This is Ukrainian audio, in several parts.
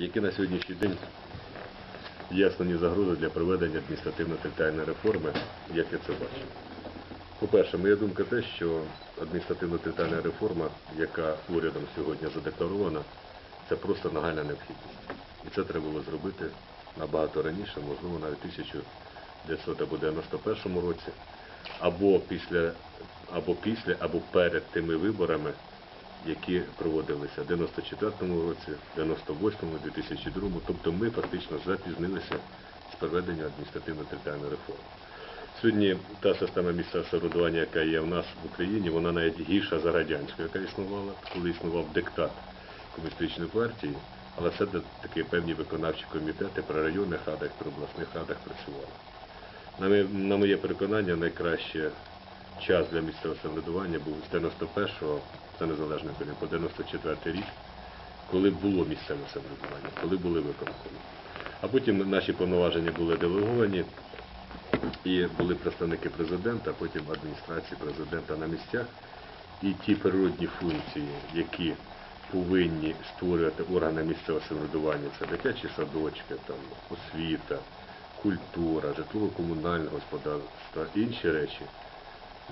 Які на сьогоднішній день є основні загрози для проведення адміністративно-територіальної реформи, як я це бачу? По-перше, моя думка те, що адміністративно-територіальна реформа, яка урядом сьогодні задекларована, це просто нагальна необхідність. І це треба було зробити набагато раніше, можливо, навіть в 1991 році, або після, або після, або перед тими виборами, які проводилися в 94-му році, 98-му, 2002-му. Тобто ми фактично запізнилися з проведенням адміністративно-територіальної реформи. Сьогодні та система місцевого самоврядування, яка є в нас в Україні, вона навіть гірша за радянську, яка існувала, коли існував диктат комуністичної партії, але це де такі певні виконавчі комітети при районних радах, при обласних радах працювали. На моє переконання, найкраще час для місцевого самоврядування був з 91-го, це незалежно коли, по 94 рік, коли було місцеве самоврядування, коли були виконкоми. А потім наші повноваження були делеговані, і були представники президента, потім адміністрації президента на місцях. І ті природні функції, які повинні створювати органи місцевого самоврядування, це дитячі садочки, там, освіта, культура, житлово-комунальне господарство, інші речі,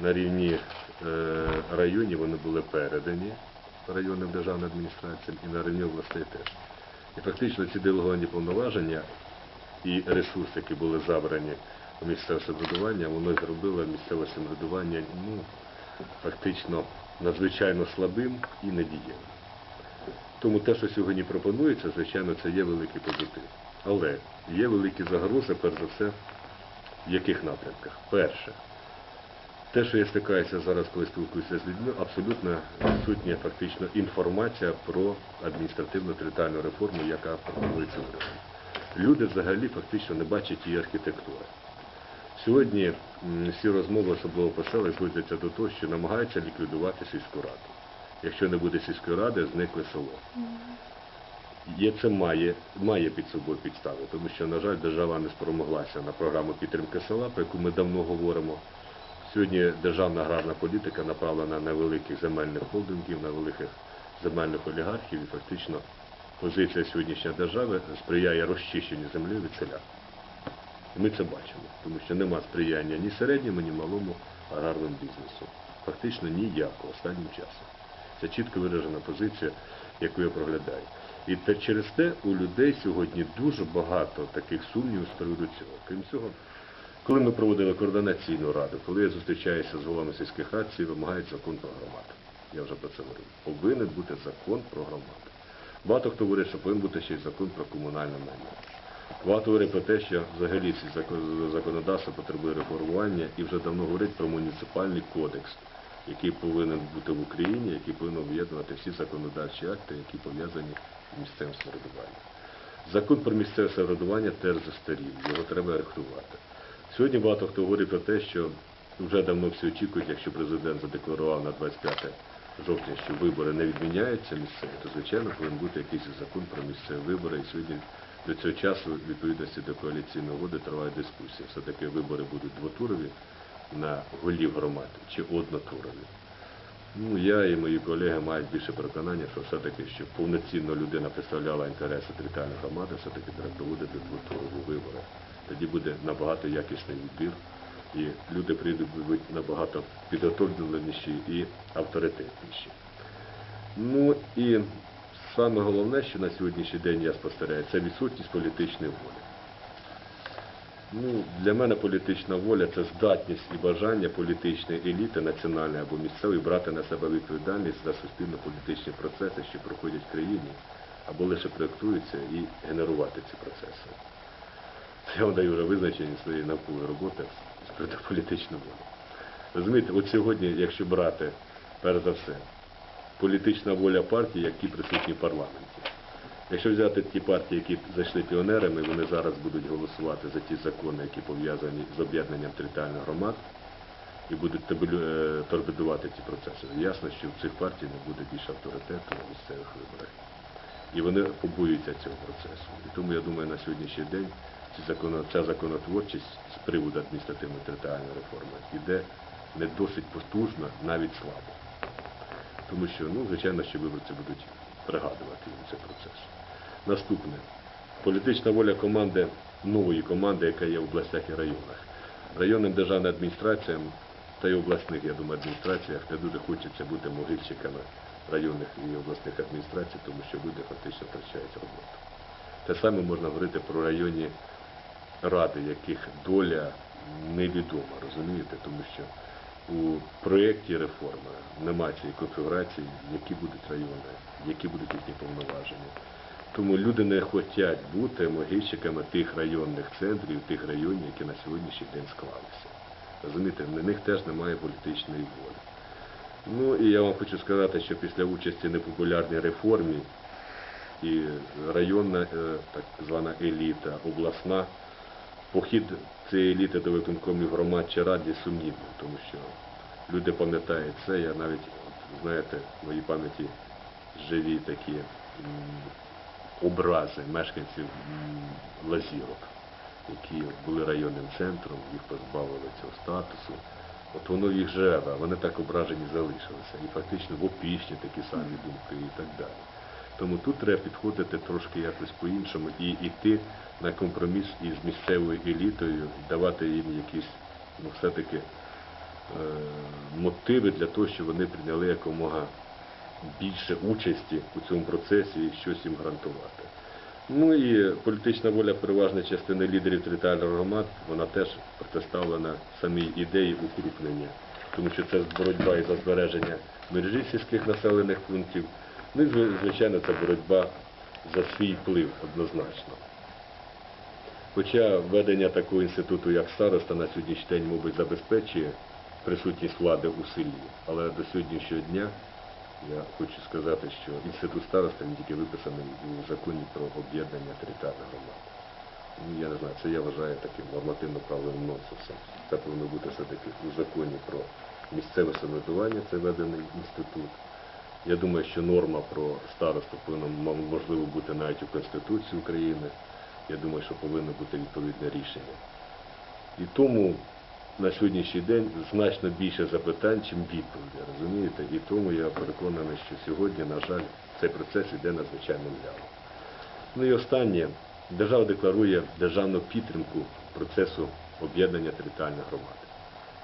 на рівні е, районів вони були передані районним державним адміністраціям і на рівні областей теж. І фактично ці делеговані повноваження і ресурси, які були забрані у місцеве самоврядування, воно зробило місцеве самоврядування ну, фактично надзвичайно слабим і недієвим. Тому те, що сьогодні пропонується, звичайно, це є великий позитив. Але є великі загрози, перш за все, в яких напрямках? Перше, те, що я стикаюся зараз, коли спілкуюся з людьми, абсолютно відсутня фактично інформація про адміністративно-територіальну реформу, яка пропонується урядом. Люди взагалі фактично не бачать її архітектури. Сьогодні всі розмови, особливо по селах, зводяться до того, що намагаються ліквідувати сільську раду. Якщо не буде сільської ради, зникне село. Є це має, має під собою підстави, тому що, на жаль, держава не спромоглася на програму підтримки села, про яку ми давно говоримо. Сьогодні державна аграрна політика направлена на великих земельних холдингів, на великих земельних олігархів, і фактично позиція сьогоднішньої держави сприяє розчищенню землі від селян. І ми це бачимо, тому що нема сприяння ні середньому, ні малому аграрному бізнесу. Фактично ніякого останнім часом. Це чітко виражена позиція, яку я проглядаю. І через те у людей сьогодні дуже багато таких сумнівів з приводу цього. Крім цього, коли ми проводили координаційну раду, коли я зустрічаюся з головами сільських всі вимагають закон про громаду. Я вже про це говорив. Повинен бути закон про громаду. Багато хто говорить, що повинен бути ще й закон про комунальне майно. Багато говорить про те, що взагалі ці закон- законодавство потребує реформування і вже давно говорить про муніципальний кодекс, який повинен бути в Україні, який повинен об'єднувати всі законодавчі акти, які пов'язані з місцевим самоврядуванням. Закон про місцеве самоврядування теж застарів, його треба рихтувати. Сьогодні багато хто говорить про те, що вже давно всі очікують, якщо президент задекларував на 25 жовтня, що вибори не відміняються місцеві, то звичайно повинен бути якийсь закон про місцеві вибори. І сьогодні до цього часу, відповідності до коаліційної угоди, триває дискусія. Все-таки вибори будуть двотурові на голів громад чи однотурові. Ну, я і мої колеги мають більше переконання, що все-таки, щоб повноцінно людина представляла інтереси територіальної громади, все-таки треба проводити двотурові вибори. Тоді буде набагато якісний відбір, і люди прийдуть набагато підготовленіші і авторитетніші. Ну і саме головне, що на сьогоднішній день я спостерігаю, це відсутність політичної волі. Ну, для мене політична воля це здатність і бажання політичної еліти, національної або місцевої, брати на себе відповідальність за суспільно-політичні процеси, що проходять в країні, або лише проєктуються і генерувати ці процеси. Я вам даю вже визначення своєї наукової роботи з приводу політичної волі. Розумієте, от сьогодні, якщо брати, перш за все, політична воля партії, які присутні в парламенті. Якщо взяти ті партії, які зайшли піонерами, вони зараз будуть голосувати за ті закони, які пов'язані з об'єднанням територіальних громад, і будуть е, торпедувати ці процеси. Ясно, що в цих партій не буде більше авторитету на місцевих виборах. І вони побоюються цього процесу. І тому я думаю, на сьогоднішній день ця законотворчість з приводу адміністративно-територіальної реформи йде не досить потужно, навіть слабо. Тому що, ну, звичайно, що виборці будуть пригадувати їм цей процес. Наступне. Політична воля команди, нової команди, яка є в областях і районах. Районним державним адміністраціям та й обласних, я думаю, адміністраціях не дуже хочеться бути могильщиками районних і обласних адміністрацій, тому що люди фактично втрачають роботу. Те саме можна говорити про районні ради, яких доля невідома, розумієте, тому що у проєкті реформи немає цієї конфігурації, які будуть райони, які будуть їхні повноваження. Тому люди не хочуть бути могильщиками тих районних центрів, тих районів, які на сьогоднішній день склалися. Розумієте, на них теж немає політичної волі. Ну і я вам хочу сказати, що після участі в непопулярній реформі і районна е, так звана еліта, обласна, похід цієї еліти до виконкомів громад чи рад є сумнівним, тому що люди пам'ятають це. Я навіть, знаєте, в моїй пам'яті живі такі образи мешканців Лазірок, які були районним центром, їх позбавили цього статусу. От воно їх живе, вони так ображені залишилися. І фактично в опішні такі самі думки і так далі. Тому тут треба підходити трошки якось по-іншому і йти на компроміс із місцевою елітою, давати їм якісь, ну, все-таки е, мотиви для того, щоб вони прийняли якомога більше участі у цьому процесі і щось їм гарантувати. Ну і політична воля переважної частини лідерів територіальних громад, вона теж протиставлена самій ідеї укрупнення, тому що це боротьба і за збереження мережі сільських населених пунктів. Ну і звичайно, це боротьба за свій вплив однозначно. Хоча введення такого інституту, як староста, на сьогоднішній день, мабуть, забезпечує присутність влади у селі, але до сьогоднішнього дня я хочу сказати, що інститут староста він тільки виписаний у законі про об'єднання територіальних громад. Ну, я не знаю, це я вважаю таким нормативно-правовим нонсенсом. Це повинно бути все-таки у законі про місцеве самоврядування, це введений інститут. Я думаю, що норма про старосту повинна можливо бути навіть у Конституції України. Я думаю, що повинно бути відповідне рішення. І тому на сьогоднішній день значно більше запитань, чим відповідей, розумієте? І тому я переконаний, що сьогодні, на жаль, цей процес йде надзвичайно мляво. Ну і останнє, держава декларує державну підтримку процесу об'єднання територіальних громад.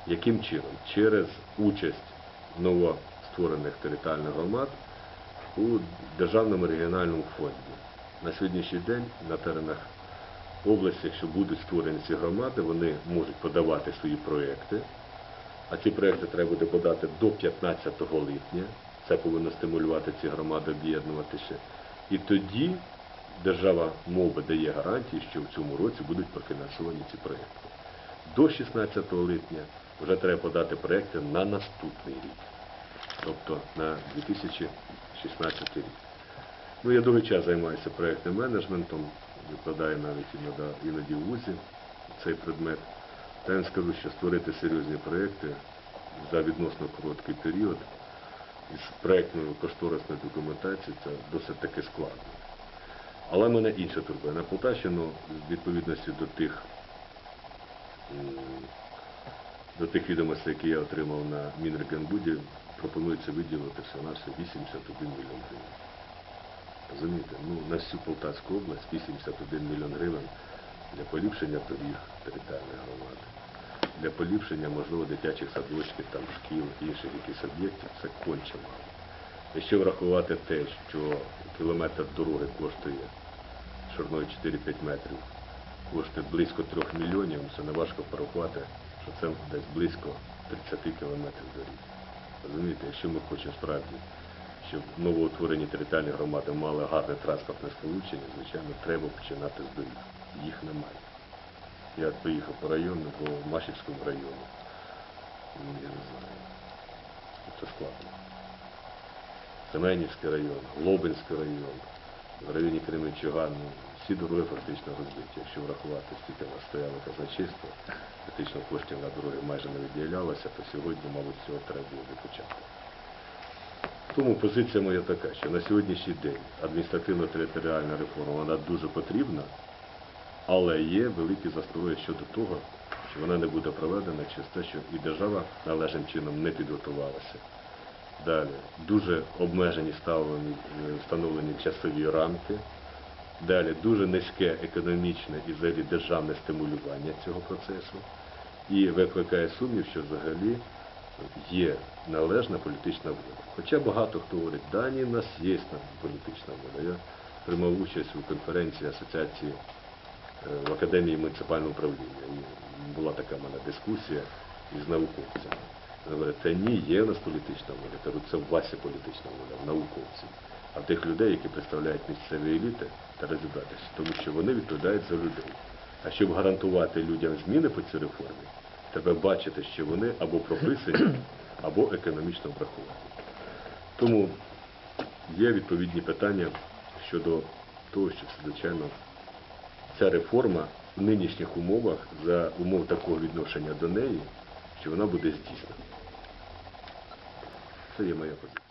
Яким чином? Через участь новостворених територіальних громад у Державному регіональному фонді. На сьогоднішній день на теренах області, якщо будуть створені ці громади, вони можуть подавати свої проекти, а ці проекти треба буде подати до 15 липня. Це повинно стимулювати ці громади об'єднуватися. І тоді держава мови дає гарантії, що в цьому році будуть профінансовані ці проекти. До 16 липня вже треба подати проекти на наступний рік, тобто на 2016 рік. Ну, я довгий час займаюся проєктним менеджментом, викладаю навіть іноді, в ВУЗі цей предмет. Та я скажу, що створити серйозні проєкти за відносно короткий період із проєктною кошторисною документацією це досить таки складно. Але в мене інше турбує. На Полтавщину, в відповідності до тих, до тих відомостей, які я отримав на Мінрегенбуді, пропонується виділити всього на все 81 мільйон гривень. Розумієте, ну на всю Полтавську область 81 мільйон гривень для поліпшення доріг територіальної громади, для поліпшення, можливо, дитячих садочків, там, шкіл, інших якихось об'єктів, це конче мало. Якщо врахувати те, що кілометр дороги коштує шириною 4-5 метрів, коштує близько 3 мільйонів, це не важко порахувати, що це десь близько 30 кілометрів доріг. Розумієте, якщо ми хочемо справді, щоб новоутворені територіальні громади мали гарне транспортне сполучення, звичайно, треба починати з доріг. Їх немає. Я поїхав по району, по Машівському району. Ну, Я не знаю. Це складно. Семенівський район, Лобинський район, в районі Кременчуга, ну, всі дороги фактично розбиті. Якщо врахувати, скільки в нас стояло казначейство, фактично коштів на дороги майже не виділялося, то сьогодні, мабуть, цього треба було би почати. Тому позиція моя така, що на сьогоднішній день адміністративно-територіальна реформа вона дуже потрібна, але є великі застрої щодо того, що вона не буде проведена через те, що і держава належним чином не підготувалася. Далі дуже обмежені е, встановлені часові рамки. Далі дуже низьке економічне і взагалі державне стимулювання цього процесу. І викликає сумнів, що взагалі є належна політична воля. Хоча багато хто говорить, да, ні, в нас є політична воля. Я приймав участь у конференції асоціації е, в Академії муніципального управління. І була така в мене дискусія із науковцями. Говорять, та ні, є в нас політична воля. Кажу, це в вас є політична воля, в науковців. А тих людей, які представляють місцеві еліти, та розібратися, тому що вони відповідають за людей. А щоб гарантувати людям зміни по цій реформі, треба бачити, що вони або прописані, або економічно враховані. Тому є відповідні питання щодо того, що звичайно ця реформа в нинішніх умовах за умов такого відношення до неї, що вона буде здійснена. Це є моя позиція.